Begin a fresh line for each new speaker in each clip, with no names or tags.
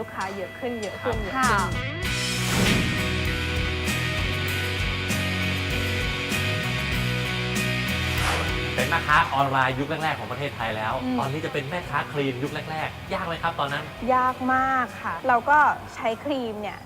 ลูกค้าเยอะขึ้นเยอะขึ้นเยอะ
ค่ะ
ขึ้น
เป็นแม่ค้าออนไลน์ยุคแรก ๆ ของประเทศไทยแล้ว
อืม
ตอนนี้จะเป็นแม่ค้าคลีนยุคแรก ๆ ยากไหมครับตอนนั้น
ยากมากค่ะ เราก็ใช้ครีมเนี่ย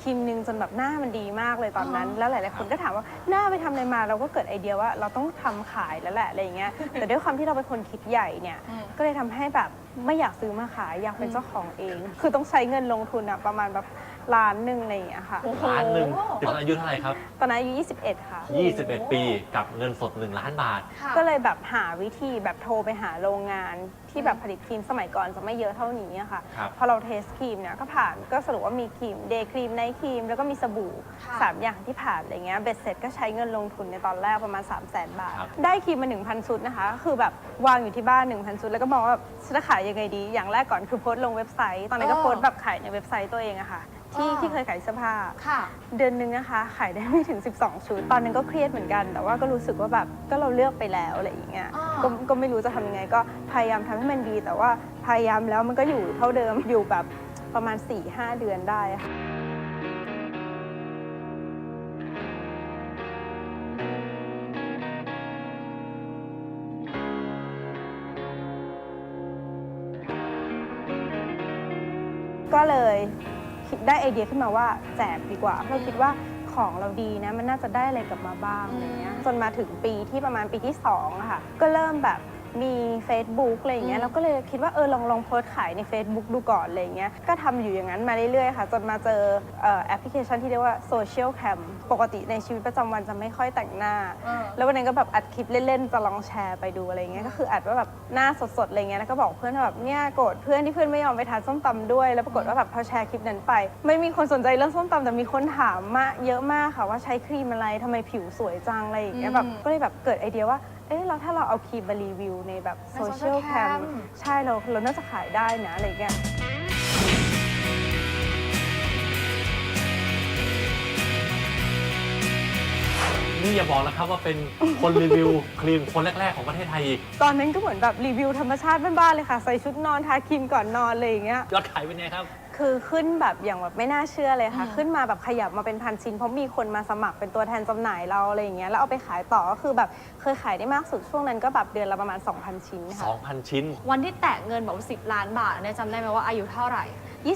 ครีมหนึ่งจนแบบหน้ามันดีมากเลยตอนนั้น
อ๋อ
แล้วหลายๆคนก็ถามว่าหน้าไปทำอะไรมา เราก็เกิดไอเดียว่าเราต้องทำขายแล้วแหละอะไรอย่างเงี้ย แต่ด้วยความที่เราเป็นคนคิดใหญ่เนี่ย
อืม
ก็เลยทำให้แบบไม่อยากซื้อมาขายอยากเป็นเจ้าของเอง คือต้องใช้เงินลงทุนอะประมาณแบบ ล้านหนึ่งอะไรอย่างเงี้ยค่ะ
โอ้โห
ล้านหนึ่งตอนนนอายุเท่าไหร่ครับ
ตอนนั้นอายุ21 ค่ะ
21 ปีกับเงินสด 1 ล้านบาท
ค่ะ
ก็เลยแบบหาวิธีแบบโทรไปหาโรงงานที่แบบผลิตครีมสมัยก่อนจะไม่เยอะเท่านี้อะค่ะ
ครับ
พอเราเทสครีมเนี่ยก็ผ่านก็สรุปว่ามีครีมเดย์ครีมไนท์ครีมแล้วก็มีสบู่
ค่ะ
สามอย่างที่ผ่านอะไรเงี้ยเบ็ดเสร็จก็ใช้เงินลงทุนในตอนแรกประมาณ 3 0 0 0 0 0บาท
ครับ
ได้ครีมมา 1,000 ชุดนะคะก็คือแบบวางอยู่ที่บ้าน 1,000 ชุด แล้วก็มองว่าฉันจะขายยังไงดี อย่างแรกก่อนคือโพสต์ลงเว็บไซต์ ตอนนั้นก็
อ๋อ
โพสต์แบบขายในเว็บไซต์ตัวเองอะค่ะ ที่
อ๋อ
ที่เคยขายเสื้อผ้า
ค่ะ
เดือนหนึงนะคะ ขายได้ไม่ถึง 12 ชุด ตอนนั้นก็เครียดเหมือนกัน แต่ว่าก็รู้สึกว่าแบบก็เราเลือกไปแล้วอะไรอย่างเงี้ย
อ่า
ก็ก็ไม่รู้จะทำยังไง ก็พยายามทำให้มันดี แต่ว่าพยายามแล้วมันก็อยู่เท่าเดิมอยู่แบบประมาณ 4-5 เดือนได้ค่ะก็เลย คิดได้ไอเดียขึ้นมาว่าแจกดีกว่า เพราะคิดว่าของเราดีนะมันน่าจะได้อะไรกลับมาบ้างอะไรเงี้ยจนมาถึงปีที่ประมาณปีที่2อะค่ะ ก็เริ่มแบบ มี Facebook อะไรอย่างเงี้
อื
ย
ม
เราก็เลยคิดว่าเออลองลองโพสต์ขายใน Facebook ดูก่อนอะไรอย่างเงี้ยก็ทำอยู่อย่างนั้นมาเรื่อยๆค่ะ จนมาเจอเอ่อแอปพลิเคชันที่เรียกว่า Social Cam ปกติในชีวิตประจำวันจะไม่ค่อยแต่งหน้า
เออ
แล้ววันนั้นก็แบบอัดคลิปเล่นๆ จะลองแชร์ไปดูอะไรเงี้ย ก็คืออัดว่าแบบหน้าสดๆ อะไรเงี้ย แล้วก็บอกเพื่อนว่าแบบเนี่ยโกรธเพื่อนที่เพื่อนไม่ยอมไปทานส้มตำด้วย แล้วปรากฏว่าแบบพอแชร์คลิปนั้นไป ไม่มีคนสนใจเรื่องส้มตำแต่มีคนถามมาเยอะมากค่ะว่าใช้ครีมอะไรทำไมผิวสวยจังอะไรอย่างเงี้ย
อืม
แบบก็เลยแบบเกิดไอเดียว่า เอ๊ะแล้วถ้าเราเอาครีมมารีวิวในแบบ
ใน
โซเชีย
social
ลแคม
cam
ใช่เราเราน่าจะขายได้นะอะไรเงี้ย
นี่อย่าบอกนะครับว่าเป็นคนรีวิวคลีนคนแรก ๆ ของประเทศไทยอีก
ตอนนั้นก็เหมือนแบบรีวิวธรรมชาติบ้านๆเลยค่ะ ใส่ชุดนอนทาครีมก่อนนอนอะไรอย่างเงี้ย
ยอดขายเป็นไงครับ
คือขึ้นแบบอย่างแบบไม่น่าเชื่อเลยค่ะ
อืม
ขึ้นมาแบบขยับมาเป็นพันชิ้นเพราะมีคนมาสมัครเป็นตัวแทนจำหน่ายเราอะไรอย่างเงี้ยแล้วเอาไปขายต่อก็คือแบบเคยขายได้มากสุดช่วงนั้นก็แบบเดือนละประมาณ 2,000 ชิ้นค่ะ
2,000 ชิ้น
วันที่แตะเงินแบบสิบล้านบาทเนี่ยจำได้ไหมว่าอายุเท่าไหร่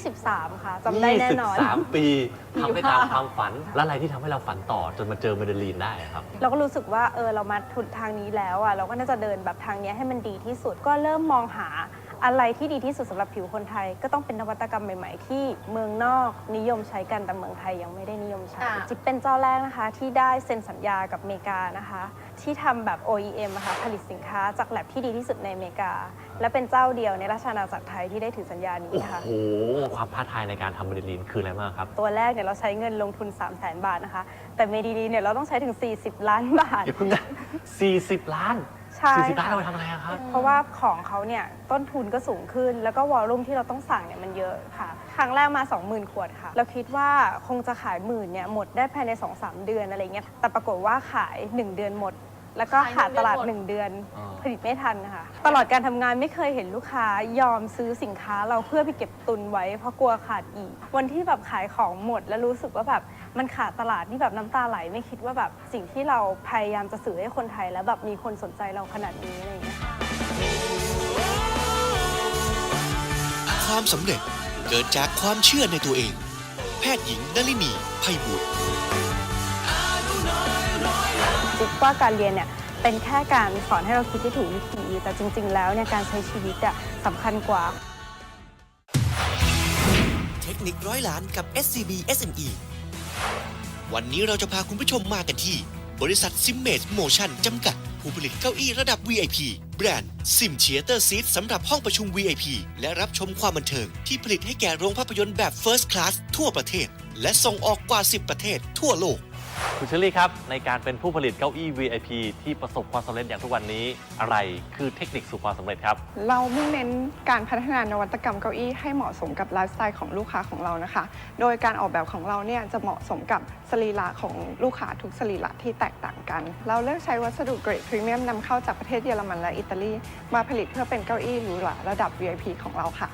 23 ค่ะจำได้แน่นอน
23 ปีทำได้ตามความฝัน แล้วอะไรที่ทำให้เราฝันต่อจนมาเจอเมเดลีนได้อะครับ
เราก็รู้สึกว่าเออเรามาทุนทางนี้แล้วอะเราก็น่าจะเดินแบบทางเนี้ยให้มันดีที่สุดก็เริ่มมองหา อะไรที่ดีที่สุดสำหรับผิวคนไทย ก็ต้องเป็นนวัตกรรมใหม่ ๆ ที่เมืองนอกนิยมใช้กันแต่เมืองไทยยังไม่ได้นิยมใช้
อ่า
จิ๊บเป็นเจ้าแรกนะคะ ที่ได้เซ็นสัญญากับอเมริกานะคะ ที่ทำแบบ OEM อะค่ะผลิตสินค้าจากแลบที่ดีที่สุดในอเมริกา และเป็นเจ้าเดียวในราชอาณาจักรไทยที่ได้ถือสัญญานี้
โอ้
ค่ะ
โห ความท้าทายในการทำเมเดลีนคืออะไรบ้างครับ
ตัวแรกเนี่ยเราใช้เงินลงทุน 3 0 0 0 0 0บาทนะคะ แต่เมดีดีเนี่ยเราต้องใช้ถึง 40 ล้านบาท
เดี๋ยวเพิ่งนะ40 ล้าน
ใช่
40ล้าน
ค่ะ
เราไปทำอะไรอะครับ
เพราะว่าของเขาเนี่ยต้นทุนก็สูงขึ้น แล้วก็วอลลุ่มที่เราต้องสั่งเนี่ยมันเยอะค่ะ ครั้งแรกมา 20,000 ขวดค่ะ เราคิดว่าคงจะขายหมื่นเนี่ยหมดได้ภายใน 2-3 เดือนอะไรเงี้ยแต่ปรากฏว่าขาย 1 เดือนหมด แล้วก็
ขาย
ขาดตลาด
หนึ่งเดือนหมด
1 เดือน
อ๋อ
ผลิตไม่ทันค่ะ ตลอดการทำงานไม่เคยเห็นลูกค้ายอมซื้อสินค้าเราเพื่อไปเก็บตุนไว้เพราะกลัวขาดอีก วันที่แบบขายของหมด แล้วรู้สึกว่าแบบมันขาดตลาดนี่แบบน้ำตาไหลไม่คิดว่าแบบสิ่งที่เราพยายามจะสื่อให้คนไทยแล้วแบบมีคนสนใจเราขนาดนี้อะไรอย่างเงี้ย
ความสำเร็จเกิดจากความเชื่อในตัวเอง แพทย์หญิงนลินีไพบุตร
คิดว่าการเรียนเนี่ยเป็นแค่การสอนให้เราคิดที่ถูกวิธี แต่จริง ๆ แล้วเนี่ยการใช้ชีวิตอะสำคัญกว่า
เทคนิคร้อยล้านกับ SCB SME วันนี้เราจะพาคุณผู้ชมมากันที่ บริษัท s i m m a g e Motion จำกัด ผู้ผลิตเก้าอี้ระดับ VIP แบรนด์ Sim Theater Seat สำหรับห้องประชุม VIP และรับชมความบันเทิง ที่ผลิตให้แก่โรงภาพยนตร์แบบ First Class ทั่วประเทศ และส่งออกกว่า 10 ประเทศทั่วโลก
คุณเชอรี่ครับ ในการเป็นผู้ผลิตเก้าอี้ VIP ที่ประสบความสำเร็จอย่างทุกวันนี้อะไรคือเทคนิคสู่ความสำเร็จครับ
เรามุ่งเน้นการพัฒนานวัตกรรมเก้าอี้ให้เหมาะสมกับไลฟ์สไตล์ของลูกค้าของเรานะคะ โดยการออกแบบของเราเนี่ยจะเหมาะสมกับสรีระของลูกค้าทุกสรีระที่แตกต่างกัน เราเลือกใช้วัสดุเกรดพรีเมียมนำเข้าจากประเทศเยอรมันและอิตาลี มาผลิตเพื่อเป็นเก้าอี้หรูหราระดับ VIP ของเราค่ะ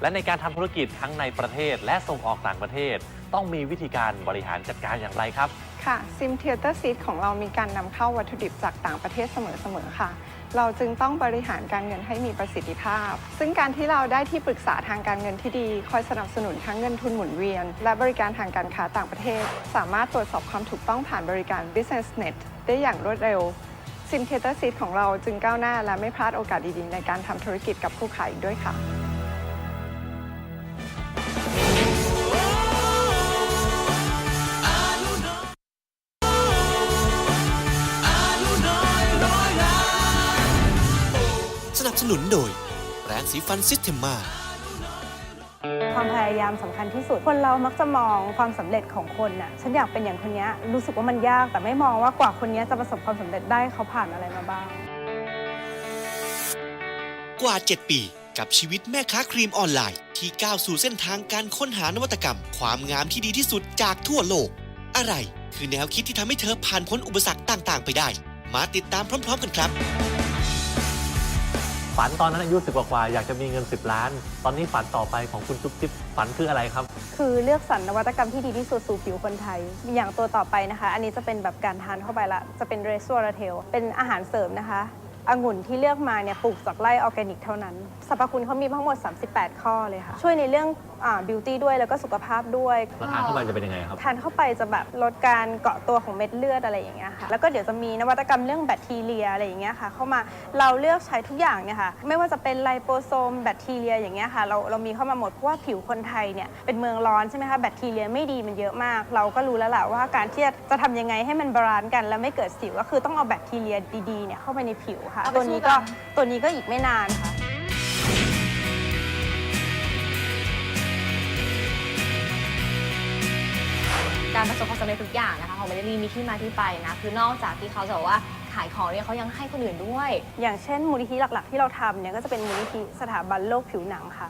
และในการทำธุรกิจทั้งในประเทศและส่งออกต่างประเทศ ต้องมีวิธีการบริหารจัดการอย่างไรครับ
ค่ะซิมเทเตอร์ซีดของเรามีการนำเข้าวัตถุดิบจากต่างประเทศเสมอๆค่ะ เราจึงต้องบริหารการเงินให้มีประสิทธิภาพ ซึ่งการที่เราได้ที่ปรึกษาทางการเงินที่ดี คอยสนับสนุนทั้งเงินทุนหมุนเวียน และบริการทางการค้าต่างประเทศ สามารถตรวจสอบความถูกต้องผ่านบริการ BusinessNet ได้อย่างรวดเร็วซิมเทเตอร์ซีดของเราจึงก้าวหน้าและไม่พลาดโอกาสดีๆในการทำธุรกิจกับคู่ขายอีกด้วยค่ะ
นับสนุนโดยแปรงสีฟันซิสเทมมา
ความพยายามสำคัญที่สุด คนเรามักจะมองความสำเร็จของคนน่ะ ฉันอยากเป็นอย่างคนเนี้ยรู้สึกว่ามันยาก แต่ไม่มองว่ากว่าคนเนี้ยจะประสบความสำเร็จได้เขาผ่านอะไรมาบ้าง
กว่า 7 ปี กับชีวิตแม่ค้าครีมออนไลน์ ที่ก้าวสู่เส้นทางการค้นหานวัตกรรม ความงามที่ดีที่สุดจากทั่วโลก อะไร คือแนวคิดที่ทำให้เธอผ่านพ้นอุปสรรคต่าง ๆ ไปได้ มาติดตามพร้อม ๆ กันครับ
ฝันตอนนั้นอายุสิบกว่าๆอยากจะมีเงิน 10 ล้าน ตอนนี้ฝันต่อไปของคุณจุ๊บจิ๊บฝันคืออะไรครับ
คือเลือกสรรนวัตกรรมที่ดีที่สุดสู่ผิวคนไทย อย่างตัวต่อไปนะคะ อันนี้จะเป็นแบบการทานเข้าไปละ จะเป็นเรส o ราเทลเป็นอาหารเสริมนะคะ องุ่นที่เลือกมาเนี่ยปลูกจากไร่ออร์แกนิกเท่านั้นสรรพคุณเขามีทั้งหมด 38 ข้อเลยค่ะ ช่วยในเรื่องบิวตี้ด้วยแล้วก็สุขภาพด้วย
ราคาเข้าไปจะเป็นยังไงครับ
ทานเข้าไปจะแบบลดการเกาะตัวของเม็ดเลือดอะไรอย่างเงี้ยค่ะ แล้วก็เดี๋ยวจะมีนวัตกรรมเรื่องแบคทีเรียอะไรอย่างเงี้ยค่ะ เข้ามาเราเลือกใช้ทุกอย่างเนี่ยค่ะ ไม่ว่าจะเป็นไลโปโซมแบคทีเรียอย่างเงี้ยค่ะ เราเรามีเข้ามาหมด เพราะว่าผิวคนไทยเนี่ยเป็นเมืองร้อนใช่ไหมคะ แบคทีเรียไม่ดีมันเยอะมาก เราก็รู้แล้วแหละว่าการที่จะจะทำยังไงให้มันบาลานซ์กัน แล้วไม่เกิดสิวก็คือต้องเอาแบคทีเรียดีๆเนี่ยเข้าไปในผิวค่ะ
เอาไป
ตัว
สู้
นี้
กั
ก็
น
ตัวนี้ก็อีกไม่นานค่ะ
การประสบความสำเร็จทุกอย่างนะคะของเมเดลีมีที่มาที่ไปนะคือนอกจากที่เขาจะบอกว่าขายของเนี่ยเขายังให้คนอื่นด้วย
อย่างเช่นมูลนิธิหลักๆ ที่เราทำเนี่ยก็จะเป็นมูลนิธิสถาบันโรคผิวหนังค่ะ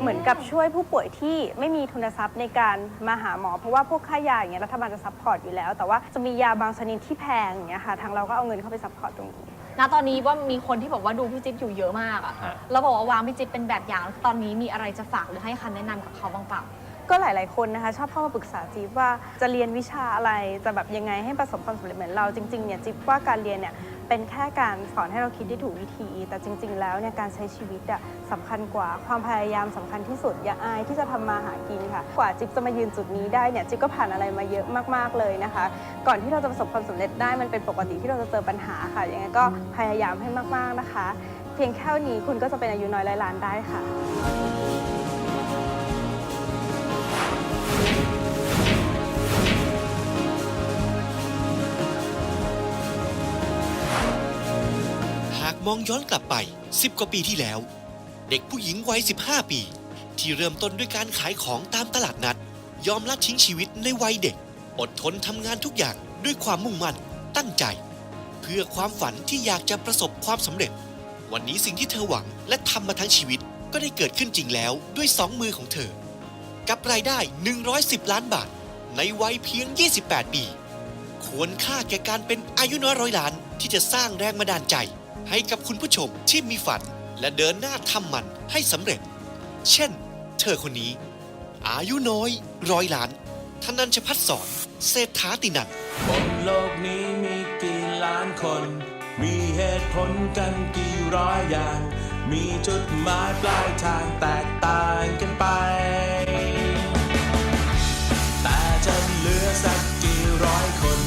เหมือนกับช่วยผู้ป่วยที่ไม่มีทุนทรัพย์ในการมาหาหมอ เพราะว่าพวกค่ายาอย่างเงี้ยรัฐบาลจะซัพพอร์ตอยู่แล้ว แต่ว่าจะมียาบางชนิดที่แพงอย่างเงี้ยค่ะทางเราก็เอาเงินเข้าไปซัพพอร์ตตรงนี้
ณตอนนี้ว่ามีคนที่บอกว่าดูพี่จิ๊บอยู่เยอะมากอะ
ฮะ
แล้วบอกว่าวางพี่จิ๊บเป็นแบบอย่างแล้วตอนนี้มีอะไรจะฝากหรือให้คำแนะนำกับเขาบ้างเปล่า
ก็หลาย ๆ คนนะคะ ชอบเข้ามาปรึกษาจิ๊บว่าจะเรียนวิชาอะไรจะแบบยังไงให้ประสบความสำเร็จเหมือนเราจริง ๆ เนี่ยจิ๊บว่าการเรียนเนี่ย เป็นแค่การสอนให้เราคิดได้ถูกวิธี แต่จริง ๆ แล้วเนี่ยการใช้ชีวิตอะสำคัญกว่าความพยายามสำคัญที่สุดอย่าอายที่จะทำมาหากินค่ะ กว่าจิ๊บจะมายืนจุดนี้ได้เนี่ยจิ๊บก็ผ่านอะไรมาเยอะมากๆเลยนะคะ ก่อนที่เราจะประสบความสำเร็จได้มันเป็นปกติที่เราจะเจอปัญหาค่ะยังไงก็พยายามให้มากๆนะคะ เพียงแค่นี้คุณก็จะเป็นอายุน้อยร้อยล้านได้ค่ะ
มองย้อนกลับไป 10 กว่าปีที่แล้ว เด็กผู้หญิงวัย 15 ปี ที่เริ่มต้นด้วยการขายของตามตลาดนัด ยอมละทิ้งชีวิตในวัยเด็ก อดทนทำงานทุกอย่างด้วยความมุ่งมั่น ตั้งใจ เพื่อความฝันที่อยากจะประสบความสำเร็จ วันนี้สิ่งที่เธอหวังและทำมาทั้งชีวิตก็ได้เกิดขึ้นจริงแล้วด้วยสองมือของเธอ กับรายได้ 110 ล้านบาท ในวัยเพียง 28 ปี ควรค่าแก่การเป็นอายุน้อยร้อยล้านที่จะสร้างแรงบันดาลใจ ให้กับคุณผู้ชมที่มีฝันและเดินหน้าทำมันให้สำเร็จ เช่น เธอคนนี้ อายุน้อย ร้อยล้านธนัญชพัฒสอนเศรษฐาตินัน
บนโลกนี้มีกี่ล้านคน มีเหตุผลกันกี่ร้อยอย่าง มีจุดหมายปลายทางแตกต่างกันไป แต่จะเหลือสักกี่ร้อยคน